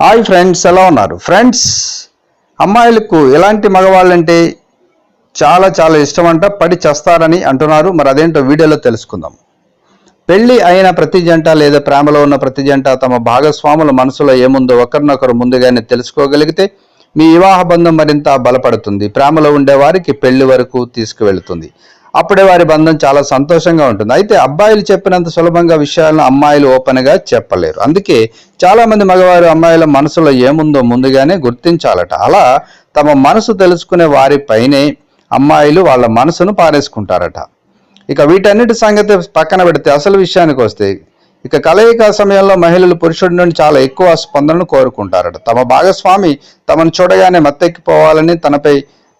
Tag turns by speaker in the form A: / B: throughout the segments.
A: Hi friends ఎలా ఉన్నారు? Friends అమ్మాయిలకు ఎలాంటి మగవాళ్ళంటే చాలా చాలా ఇష్టమంట పడి చేస్తారని అంటున్నారు. మరి అదేంటో వీడియోలో తెలుసుకుందాం. పెళ్ళి అయిన ప్రతి జంట లేదా ప్రేమలో ఉన్న ప్రతి జంట తమ భాగస్వాముల మనసులో ఏముందో ఒకరినొకరు ముందుగానే తెలుసుకోగలిగితే మీ వివాహ బంధం మరింత బలపడుతుంది. ప్రేమలో ఉండే వారికి పెళ్ళి వరకు తీసుకువెళుతుంది. అప్పుడే వారి బంధం చాలా సంతోషంగా ఉంటుంది. అయితే అబ్బాయిలు చెప్పినంత సులభంగా విషయాలను అమ్మాయిలు ఓపెన్గా చెప్పలేరు. అందుకే చాలా మంది మగవారు అమ్మాయిల మనసులో ఏముందో ముందుగానే గుర్తించాలట. అలా తమ మనసు తెలుసుకునే వారిపైనే అమ్మాయిలు వాళ్ళ మనసును పారేసుకుంటారట. ఇక వీటన్నిటి సంగతి పక్కన పెడితే అసలు విషయానికి వస్తే ఇక కలయిక సమయంలో మహిళలు పురుషుడి నుండి చాలా ఎక్కువ స్పందనను కోరుకుంటారట. తమ భాగస్వామి తమను చూడగానే మత్తెక్కిపోవాలని తనపై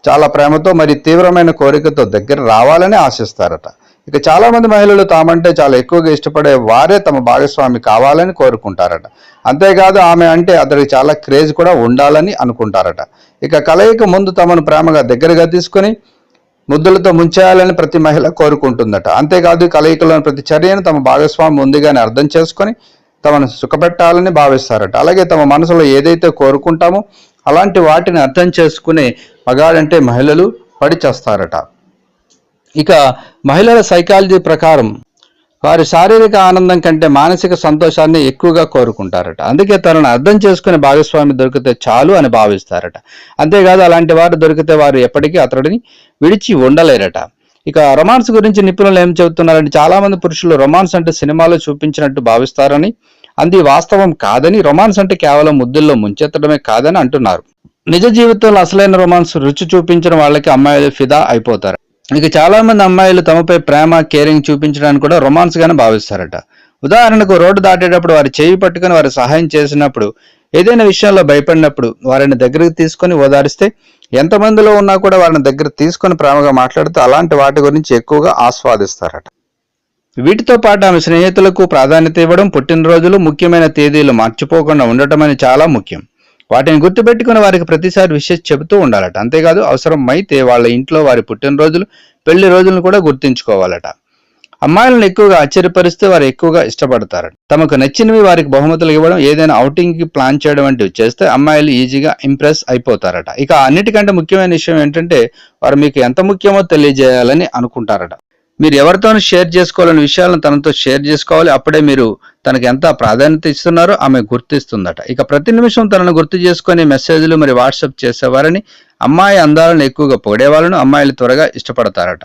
A: చాలా ప్రేమతో మరి తీవ్రమైన కోరికతో దగ్గర రావాలని ఆశిస్తారట. ఇక చాలామంది మహిళలు తామంటే చాలా ఎక్కువగా ఇష్టపడే వారే తమ భాగస్వామి కావాలని కోరుకుంటారట. అంతేకాదు ఆమె అంటే అతడికి చాలా క్రేజ్ కూడా ఉండాలని అనుకుంటారట. ఇక కలయిక ముందు తమను ప్రేమగా దగ్గరగా తీసుకొని ముద్దులతో ముంచేయాలని ప్రతి మహిళ కోరుకుంటుందట. అంతేకాదు కలయికలోని ప్రతి చర్యను తమ భాగస్వామి ముందుగానే అర్థం చేసుకొని తమను సుఖపెట్టాలని భావిస్తారట. అలాగే తమ మనసులో ఏదైతే కోరుకుంటామో అలాంటి వాటిని అర్థం చేసుకునే మగాడంటే మహిళలు పడి చేస్తారట. ఇక మహిళల సైకాలజీ ప్రకారం వారి శారీరక ఆనందం కంటే మానసిక సంతోషాన్ని ఎక్కువగా కోరుకుంటారట. అందుకే తనను అర్థం చేసుకునే భాగస్వామి దొరికితే చాలు అని భావిస్తారట. అంతేకాదు అలాంటి వారు దొరికితే వారు ఎప్పటికీ అతడిని విడిచి ఉండలేరట. ఇక రొమాన్స్ గురించి నిపుణులు ఏం చెబుతున్నారంటే చాలా మంది పురుషులు రొమాన్స్ అంటే సినిమాలో చూపించినట్టు భావిస్తారని అంది వాస్తవం కాదని రొమాన్స్ అంటే కేవలం ముద్దుల్లో ముంచెత్తడమే కాదని అంటున్నారు. నిజ జీవితంలో అసలైన రొమాన్స్ రుచి చూపించిన వాళ్ళకి అమ్మాయిలు ఫిదా అయిపోతారు. ఇక చాలా మంది అమ్మాయిలు తమపై ప్రేమ కేరింగ్ చూపించడానికి కూడా రొమాన్స్ గానే భావిస్తారట. ఉదాహరణకు రోడ్డు దాటేటప్పుడు వారి చేయి పట్టుకుని వారి సహాయం చేసినప్పుడు ఏదైనా విషయంలో భయపడినప్పుడు వారిని దగ్గరికి తీసుకొని ఓదారిస్తే ఎంతమందిలో ఉన్నా కూడా వారిని దగ్గర తీసుకొని ప్రేమగా మాట్లాడుతూ అలాంటి వాటి గురించి ఎక్కువగా ఆస్వాదిస్తారట. వీటితో పాటు ఆమె స్నేహితులకు ప్రాధాన్యత ఇవ్వడం పుట్టినరోజులు ముఖ్యమైన తేదీలు మర్చిపోకుండా ఉండటం అని చాలా ముఖ్యం. వాటిని గుర్తుపెట్టుకుని వారికి ప్రతిసారి విషయం చెబుతూ ఉండాలట. అంతేకాదు అవసరం అయితే వాళ్ళ ఇంట్లో వారి పుట్టినరోజులు పెళ్ళి రోజులను కూడా గుర్తుంచుకోవాలట. అమ్మాయిలను ఎక్కువగా ఆశ్చర్యపరిస్తే వారు ఎక్కువగా ఇష్టపడతారట. తమకు నచ్చినవి వారికి బహుమతులు ఇవ్వడం ఏదైనా outing కి ప్లాన్ చేయడం వంటివి చేస్తే అమ్మాయిలు ఈజీగా ఇంప్రెస్ అయిపోతారట. ఇక అన్నిటికంటే ముఖ్యమైన విషయం ఏంటంటే వారు మీకు ఎంత ముఖ్యమో తెలియజేయాలని అనుకుంటారట. మీరు ఎవరితోనూ షేర్ చేసుకోవాలని విషయాలను తనతో షేర్ చేసుకోవాలి. అప్పుడే మీరు తనకు ఎంత ప్రాధాన్యత ఇస్తున్నారో ఆమె గుర్తిస్తుందట. ఇక ప్రతి నిమిషం తనను గుర్తు చేసుకుని మెసేజ్లు మరి వాట్సాప్ చేసేవారని అమ్మాయి అందాలను ఎక్కువగా పొగడేవాళ్ళను అమ్మాయిలు త్వరగా ఇష్టపడతారట.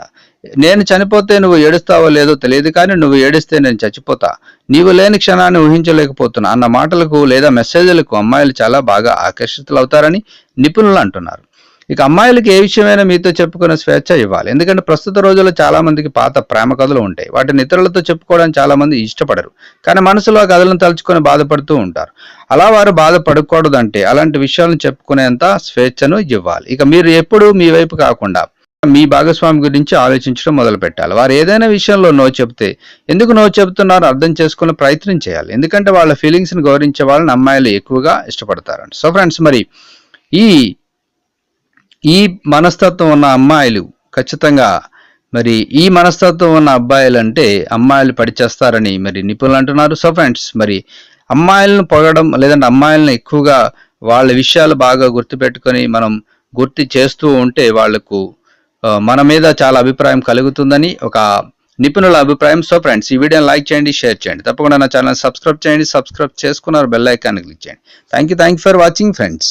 A: నేను చనిపోతే నువ్వు ఏడుస్తావో లేదో తెలియదు కానీ నువ్వు ఏడిస్తే నేను చచ్చిపోతా. నీవు లేని క్షణాన్ని ఊహించలేకపోతున్నా అన్న మాటలకు లేదా మెసేజ్లకు అమ్మాయిలు చాలా బాగా ఆకర్షితులవుతారని నిపుణులు అంటున్నారు. ఇక అమ్మాయిలకి ఏ విషయమైనా మీతో చెప్పుకునే స్వేచ్ఛ ఇవ్వాలి. ఎందుకంటే ప్రస్తుత రోజుల్లో చాలా మందికి పాత ప్రేమ కథలు ఉంటాయి. వాటిని ఇతరులతో చెప్పుకోవడానికి చాలా మంది ఇష్టపడరు. కానీ మనసులో ఆ కథలను తలుచుకొని బాధపడుతూ ఉంటారు. అలా వారు బాధపడకూడదంటే అలాంటి విషయాలను చెప్పుకునేంత స్వేచ్ఛను ఇవ్వాలి. ఇక మీరు ఎప్పుడు మీ వైపు కాకుండా మీ భాగస్వామి గురించి ఆలోచించడం మొదలు పెట్టాలి. వారు ఏదైనా విషయంలో నో చెప్తే ఎందుకు నో చెప్తున్నారో అర్థం చేసుకునే ప్రయత్నం చేయాలి. ఎందుకంటే వాళ్ళ ఫీలింగ్స్ని గౌరవించే వాళ్ళని అమ్మాయిలు ఎక్కువగా ఇష్టపడతారండి. సో ఫ్రెండ్స్ మరి ఈ ఈ మనస్తత్వం ఉన్న అమ్మాయిలు ఖచ్చితంగా మరి ఈ మనస్తత్వం ఉన్న అబ్బాయిలు అంటే అమ్మాయిలు పడిచేస్తారని మరి నిపుణులు అంటున్నారు. సో ఫ్రెండ్స్ మరి అమ్మాయిలను పొగడం లేదంటే అమ్మాయిలను ఎక్కువగా వాళ్ళ విషయాలు బాగా గుర్తుపెట్టుకొని మనం గుర్తు చేస్తూ ఉంటే వాళ్ళకు మన మీద చాలా అభిప్రాయం కలుగుతుందని ఒక నిపుణుల అభిప్రాయం. సో ఫ్రెండ్స్ ఈ వీడియోని లైక్ చేయండి షేర్ చేయండి. తప్పకుండా నా ఛానల్ సబ్స్క్రైబ్ చేయండి. సబ్స్క్రైబ్ చేసుకున్నారు బెల్ ఐకాన్ క్లిక్ చేయండి. Thank you thank you for watching friends